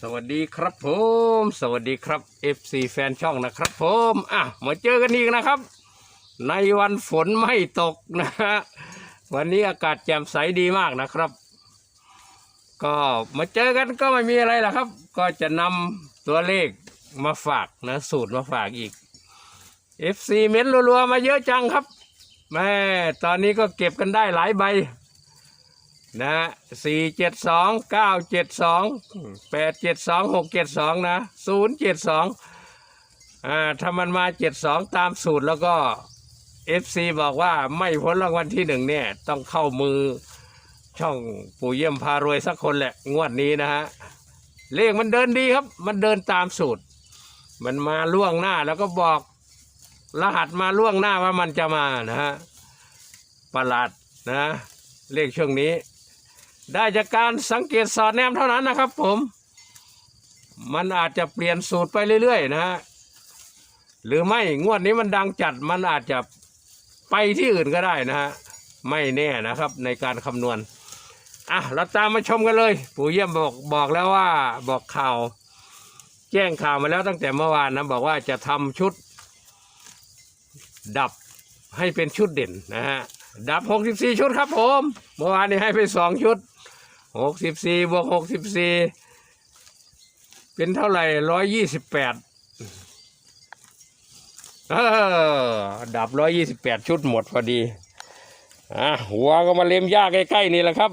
สวัสดีครับผม สวัสดีครับ FC แฟนช่องนะครับผมอะมาเจอกันอีกนะครับ ในวันฝนไม่ตกนะฮะวันนี้อากาศแจ่มใสดีมากนะครับ ก็มาเจอกันก็ไม่มีอะไรหรอกครับ ก็จะนำตัวเลขมาฝากนะสูตรมาฝากอีก FC เม้นรัวๆมาเยอะจังครับแม่ตอนนี้ก็เก็บกันได้หลายใบ นะสี่เจ็ดสองเก้าเจ็ดสองแปดเจ็ดสองหกเจ็ดสองนะศูนย์เจ็ดสองอ่าถ้ามันมาเจ็ดสองตามสูตรแล้วก็เอฟซีบอกว่าไม่พ้นรางวัลที่หนึ่งเนี่ย ต้องเข้ามือช่องปู่เยี่ยมพารวยสักคนแหละ งวดนี้นะฮะเลขมันเดินดีครับ มันเดินตามสูตร มันมาล่วงหน้าแล้วก็บอกรหัสมาล่วงหน้าว่ามันจะมานะฮะประหลาดนะ เลขช่วงนี้ ได้จากการสังเกตสอดแนมเท่านั้นนะครับ ผม มันอาจจะเปลี่ยนสูตรไปเรื่อยๆนะฮะหรือไม่งวดนี้มันดังจัดมันอาจจะไปที่อื่นก็ได้นะฮะไม่แน่นะครับในการคำนวณอะเราตามมาชมกันเลย ปู่เยี่ยมบอกบอกแล้วว่าบอกข่าว แจ้งข่าวมาแล้วตั้งแต่เมื่อวานนะบอกว่าจะทำชุด ดับให้เป็นชุดเด่นนะฮะดับ 64 ชุดครับผม เมื่อวานนี้ให้ไปสอง ชุด64บวก64เป็นเท่าไหร่128เออดับ128ชุดหมดพอดีอะหัวก็มาเล็มยากใกล้ๆนี่แหละครับ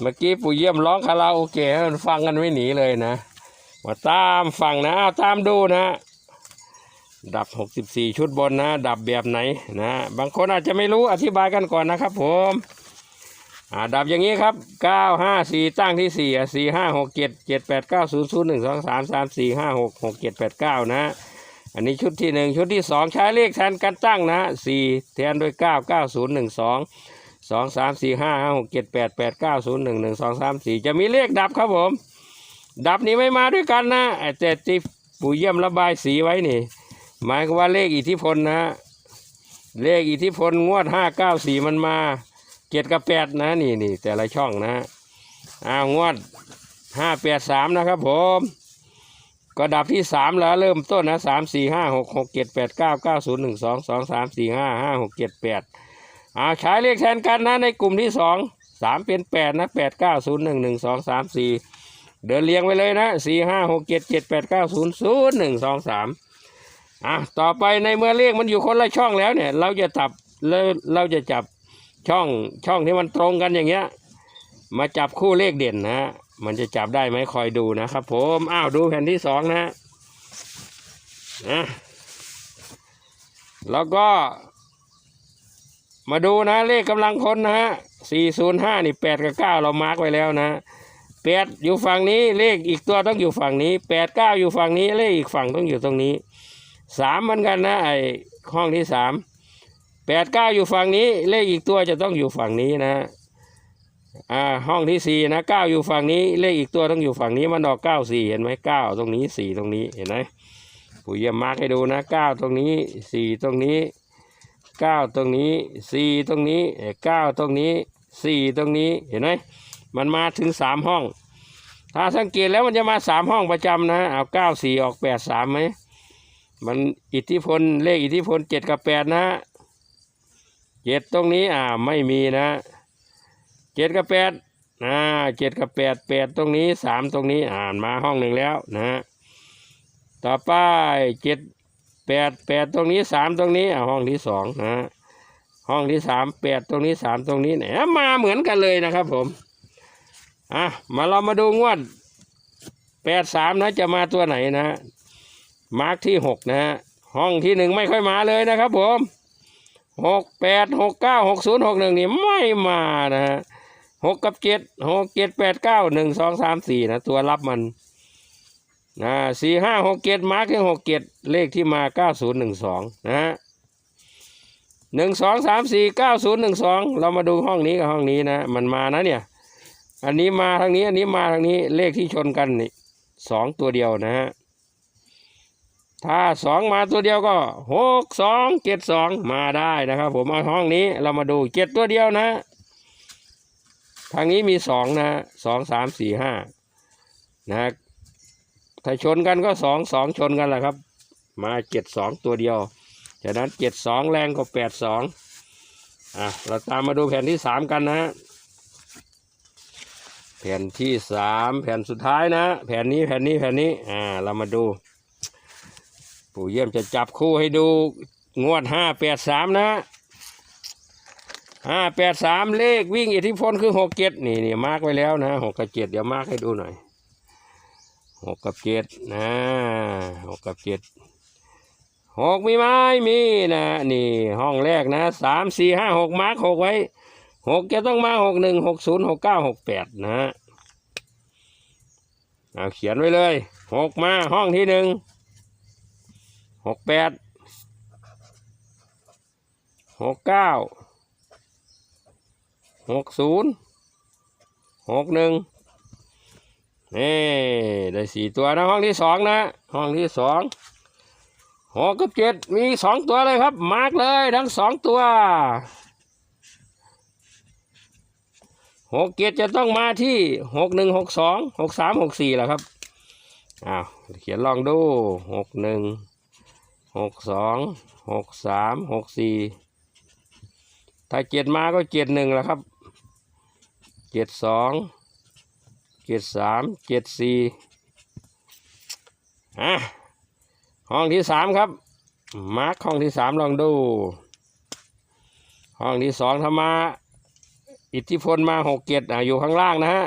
เมื่อกี้ปู่เยี่ยมร้องคาราโอเกะให้มันฟังกันไม่หนีเลยนะ มาตามฟังนะเอาตามดูนะ ดับ 64 ชุดบนนะ ดับแบบไหนนะ บางคนอาจจะไม่รู้อธิบายกันก่อนนะครับผม อ่าดับอย่างนี้ครับ9 5 4ตั้งที่4อะ4 5 6 7 7 8 9 0 0 1 2 3 3 4 5 6 6 7 8 9นะ อันนี้ชุดที่1ชุดที่2ใช้เลขแทนการตั้งนะ4แทนด้วย9 9 0 1 2 2 3 4 5 5 6 7 8 8 9 0 1 1 2 3 4จะมีเลขดับครับผม ดับนี้ไม่มาด้วยกันนะแต่ที่ปู่เยี่ยมระบายสีไว้นี่ หมายความว่าเลขอิทธิพลนะฮะเลขอิทธิพลงวดห้าเก้าสี่มันมา เจ็ดกับแปดนะนี่นี่แต่ละช่องนะอ่างวดห้าแปดสามนะครับผมก็ดับที่สามแล้วเริ่มต้นนะสามสี่ห้าหกหกเจ็ดแปดเก้าเก้าศูนย์หนึ่งสองสองสามสี่ห้าห้าหกเจ็ดแปดอ่าใช้เลขแทนกันนะในกลุ่มที่สองสามเป็นแปดนะแปดเก้าศูนย์หนึ่งหนึ่งสองสามสี่เดินเรียงไปเลยนะสี่ห้าหกเจ็ดเจ็ดแปดเก้าศูนย์ศูนย์หนึ่งสองสามอะต่อไปในเมื่อเลขมันอยู่คนละช่องแล้วเนี่ย เราจะจับเราเราจะจับ ช่องช่องที่มันตรงกันอย่างเงี้ย มาจับคู่เลขเด่นนะฮะมันจะจับได้ไหมคอยดูนะครับผมอ้าวดูแผ่นที่สองนะฮะนะแล้วก็ มาดูนะเลขกำลังพลนะฮะสี่ศูนย์ห้านี่แปดกับเก้าเรามาร์กไว้แล้วนะแปดอยู่ฝั่งนี้เลขอีกตัวต้องอยู่ฝั่งนี้แปดเก้าอยู่ฝั่งนี้เลขอีกฝั่งต้องอยู่ตรงนี้สามเหมือนกันนะไอห้องที่สาม แปดเก้าอยู่ฝั่งนี้ เลขอีกตัวจะต้องอยู่ฝั่งนี้นะอ่าห้องที่สี่นะเก้าอยู่ฝั่งนี้ เลขอีกตัวต้องอยู่ฝั่งนี้มันออกเก้าสี่เห็นไหมเก้าตรงนี้สี่ตรงนี้เห็นไหมปู่เยี่ยมมาร์กให้ดูนะเก้าตรงนี้สี่ตรงนี้เก้าตรงนี้สี่ตรงนี้เอ่อเก้าตรงนี้สี่ตรงนี้เห็นไหมมันมาถึงสามห้อง ถ้าสังเกตแล้วมันจะมาสามห้องประจำนะเอาเก้าสี่ออกแปดสามไหมมันอิทธิพลเลขอิทธิพลเจ็ดกับแปดนะ เจ็ดตรงนี้อ่าไม่มีนะเจ็ดกับแปดอ่าเจ็ดกับแปดแปดตรงนี้สามตรงนี้อ่านมาห้องหนึ่งแล้วนะต่อไปเจ็ดแปดแปดตรงนี้สามตรงนี้อ่าห้องที่สองนะห้องที่สามแปดตรงนี้สามตรงนี้เนี่ยมาเหมือนกันเลยนะครับผมอะมาเรามาดูงวดแปดสามนะจะมาตัวไหนนะมาร์กที่หกนะฮะห้องที่หนึ่งไม่ค่อยมาเลยนะครับผม หกแปดหกเก้าหกศูนย์หกหนึ่งนี่ไม่มานะฮะหกกับเจ็ดหกเจ็ดแปดเก้าหนึ่งสองสามสี่นะตัวรับมันนะสี่ห้าหกเจ็ดมาร์กที่หกเจ็ดเลขที่มาเก้าศูนย์หนึ่งสองนะฮะหนึ่งสองสามสี่เก้าศูนย์หนึ่งสองเรามาดูห้องนี้กับห้องนี้นะมันมานะเนี่ย อันนี้มาทางนี้อันนี้มาทางนี้เลขที่ชนกันนี่สองตัวเดียวนะฮะ ถ้าสองมาตัวเดียวก็หกสองเจ็ดสองมาได้นะครับ ผมเอาห้องนี้เรามาดูเจ็ดตัวเดียวนะ ทางนี้มีสองนะสองสามสี่ห้านะถ้าชนกันก็สองสองชนกันแหละครับ มาเจ็ดสองตัวเดียวฉะนั้นเจ็ดสองแรงกว่าแปดสองอะเราตามมาดูแผ่นที่สามกันนะฮะแผ่นที่สามแผ่นสุดท้ายนะ แผ่นนี้แผ่นนี้แผ่นนี้อ่าเรามาดู ปู่เยี่ยมจะจับคู่ให้ดูงวดห้าแปดสามนะห้าแปดสามเลขวิ่งอิทธิพลคือหกเจ็ดนี่นี่มาร์กไว้แล้วนะหกกับเจ็ดเดี๋ยวมาร์กให้ดูหน่อยหกกับเจ็ดนะหกกับเจ็ดหกมีไหมมีนะนี่ห้องแรกนะสามสี่ห้าหกมาร์กหกไว้หกจะต้องมาหกหนึ่งหกศูนย์หกเก้าหกแปดนะเอาเขียนไว้เลยหกมาห้องที่หนึ่ง หกแปดหกเก้าหกศูนย์หกหนึ่งนี่ได้สี่ตัวนะห้องที่สองนะห้องที่สองหกกับเจ็ดมีสองตัวเลยครับ มาร์กเลยทั้งสองตัวหกเจ็ดจะต้องมาที่หกหนึ่งหกสองหกสามหกสี่แหละครับอ้าวเขียนลองดูหกหนึ่ง หกสองหกสามหกสี่ถ้าเจ็ดมาก็เจ็ดหนึ่งแล้วครับเจ็ดสองเจ็ดสามเจ็ดสี่อะห้องที่สามครับ มาร์คห้องที่สามลองดู ห้องที่สองทำมาอิทธิพลมาหกเจ็ดอะอยู่ข้างล่างนะฮะ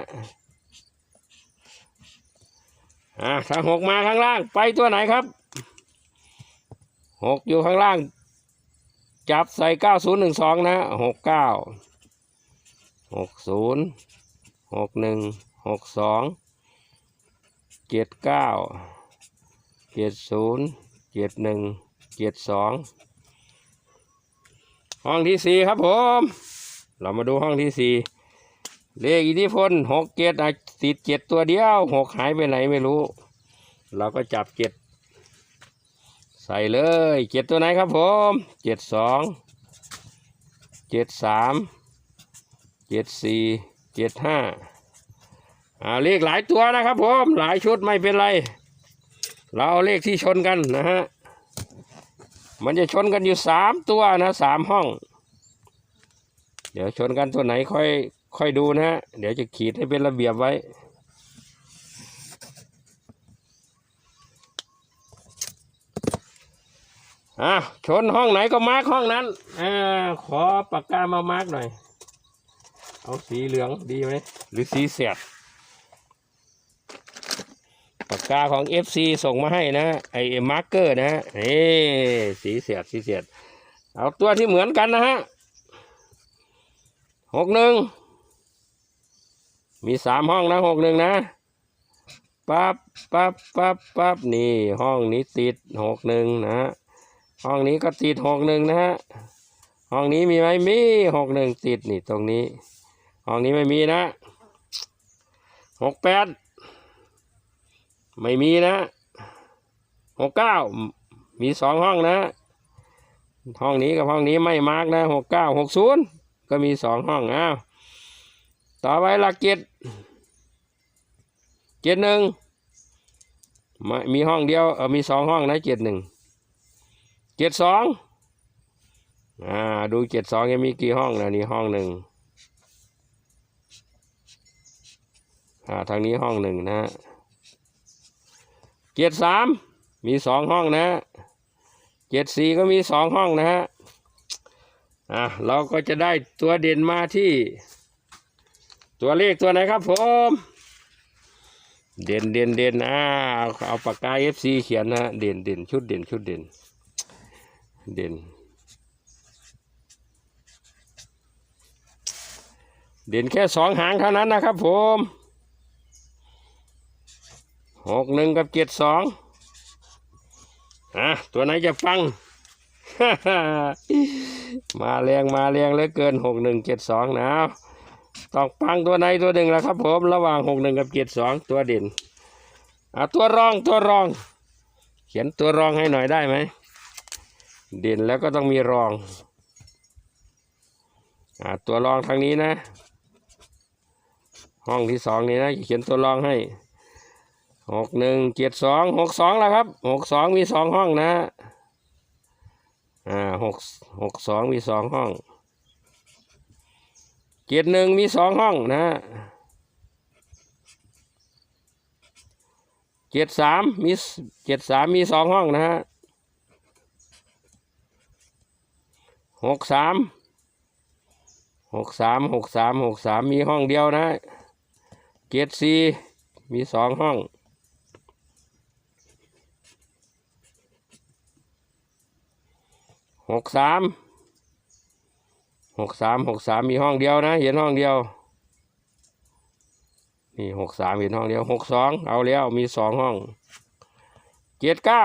อะถ้าหกมาข้างล่าง ไปตัวไหนครับ หกอยู่ข้างล่าง จับใส่เก้าศูนย์หนึ่งสองนะหกเก้าหกศูนย์หกหนึ่งหกสองเจ็ดเก้าเจ็ดศูนย์เจ็ดหนึ่งเจ็ดสองห้องที่สี่ครับผม เรามาดูห้องที่สี่เลขอิทธิพลหกเจ็ดอะติดเจ็ดตัวเดียวหกหายไปไหนไม่รู้ เราก็จับเจ็ด ใส่เลยเจ็ดตัวไหนครับผมเจ็ดสองเจ็ดสามเจ็ดสี่เจ็ดห้าอ่าเลขหลายตัวนะครับผมหลายชุดไม่เป็นไร เราเอาเลขที่ชนกันนะฮะมันจะชนกันอยู่สามตัวนะสามห้อง เดี๋ยวชนกันตัวไหนค่อยค่อยดูนะฮะเดี๋ยวจะขีดให้เป็นระเบียบไว้ อะชนห้องไหนก็มาร์กห้องนั้นอ่าขอปากกามามาร์กหน่อย เอาสีเหลืองดีไหมหรือสีเสียดปากกาของ FC ส่งมาให้นะไอ้มาร์กเกอร์นะนี่สีเสียดสีเสียด เอาตัวที่เหมือนกันนะฮะหกหนึ่งมีสามห้องนะหกหนึ่งนะปั๊บปั๊บปั๊บปั๊บนี่ห้องนี้ติดหกหนึ่งนะฮะ ห้องนี้ก็ติดหกหนึ่งนะฮะห้องนี้มีไหมมีหกหนึ่งติดนี่ตรงนี้ ห้องนี้ไม่มีนะหกแปดไม่มีนะหกเก้ามีสองห้องนะ ห้องนี้กับห้องนี้ไม่มาร์กนะหกเก้าหกศูนย์ก็มีสองห้องอ้าวต่อไปหลักเจ็ดเจ็ดหนึ่งม่มีห้องเดียวเออมีสองห้องนะเจ็ดหนึ่ง เจ็ดสองอ่าดูเจ็ดสองยังมีกี่ห้องนะนี่ห้องหนึ่งอ่าทางนี้ห้องหนึ่งนะฮะเจ็ดสามมีสองห้องนะเจ็ดสี่ก็มีสองห้องนะฮะอ่าเราก็จะได้ตัวเด่นมาที่ ตัวเลขตัวไหนครับผม เด่นเด่นเด่นอ่าเอาเอาปากกาเอฟซีเขียนนะเด่นเด่นชุดเด่นชุดเด่น เด่น เด่นแค่สองหางเท่านั้นนะครับผมหกหนึ่งกับเจ็ดสองอะตัวไหนจะฟัง มาแรงมาแรงเหลือเกินหกหนึ่งเจ็ดสองนะต้องปังตัวไหนตัวหนึ่งแล้วครับผมระหว่างหกหนึ่งกับเจ็ดสองตัวเด่นอะตัวรองตัวรอง เขียนตัวรองให้หน่อยได้ไหม เด่นแล้วก็ต้องมีรองอ่าตัวรองทางนี้นะ ห้องที่สองนี่นะเขียนตัวรองให้หกหนึ่งเจ็ดสองหกสองแล้วครับหกสองมีสองห้องนะอ่าหกหกสองมีสองห้องเจ็ดหนึ่งมีสองห้องนะเจ็ดสามมีเจ็ดสามมีสองห้องนะฮะ หกสามหกสามหกสามหกสามมีห้องเดียวนะเจ็ดสี่มีสองห้องหกสามหกสามหกสามมีห้องเดียวนะ เห็นห้องเดียว นี่หกสามเห็นห้องเดียวหกสองเอาแล้วมีสองห้องเจ็ดเก้า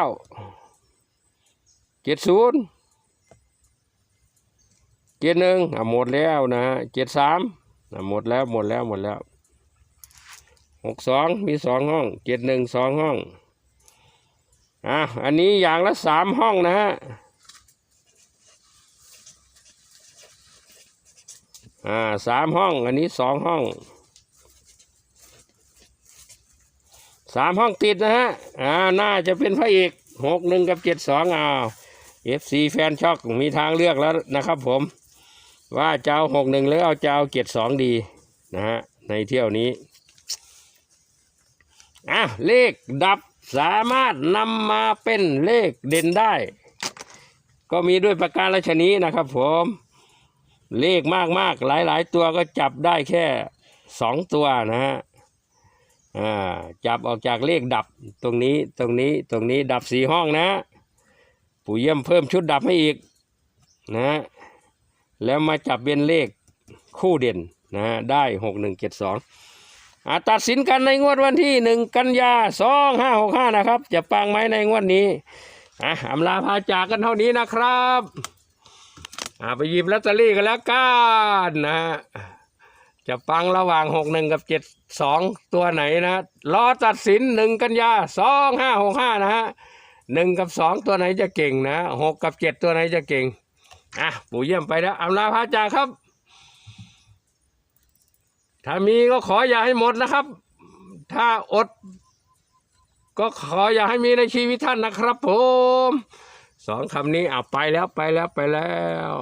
เจ็ดศูนย์ เจ็ดหนึ่งอะหมดแล้วนะเจ็ดสามอะหมดแล้วหมดแล้วหมดแล้วหกสองมีสองห้องเจ็ดหนึ่งสองห้องอะอันนี้อย่างละสามห้องนะฮะอ่าสามห้อง อันนี้สองห้องสามห้องติดนะฮะ อ่า น่าจะเป็นพระเอกหกหนึ่งกับเจ็ดสองอ้าวเอฟซีแฟนช็อกมีทางเลือกแล้วนะครับผม ว่าเจะเอาหกหนึ่งหรือเอาเจะเอาเจ็ดสองดีนะฮะในเที่ยวนี้อะเลขดับสามารถนำมาเป็นเลขเด่นได้ ก็มีด้วยประการราชนี้นะครับผมเลขมากๆ หลายๆ ตัวก็จับได้แค่สองตัวนะฮะอ่าจับออกจากเลขดับตรงนี้ตรงนี้ตรงนี้ดับสี่ห้องนะ ปู่เยี่ยมเพิ่มชุดดับให้อีกนะ แล้วมาจับเป็นเลขคู่เด่นนะได้หกหนึ่งเจ็ดสองตัดสินกันในงวดวันที่หนึ่งกันยาสองห้าหกห้านะครับ จะปังไหมในงวดนี้อะอำลาพาจากกันเท่านี้นะครับอ่าไปหยิบลอตเตอรี่กันแล้วกันนะฮะจะปังระหว่างหกหนึ่งกับเจ็ดสองตัวไหนนะรอตัดสินหนึ่งกันยาสองห้าหกห้านะฮะหนึ่งกับสองตัวไหนจะเก่งนะหกกับเจ็ดตัวไหนจะเก่ง อะปู่เยี่ยมไปแล้วอำลาพระจาครับ ถ้ามีก็ขออย่าให้หมดนะครับ ถ้าอด ก็ขออย่าให้มีในชีวิตท่านนะครับผมสองคำนี้อะไปแล้วไปแล้วไปแล้ว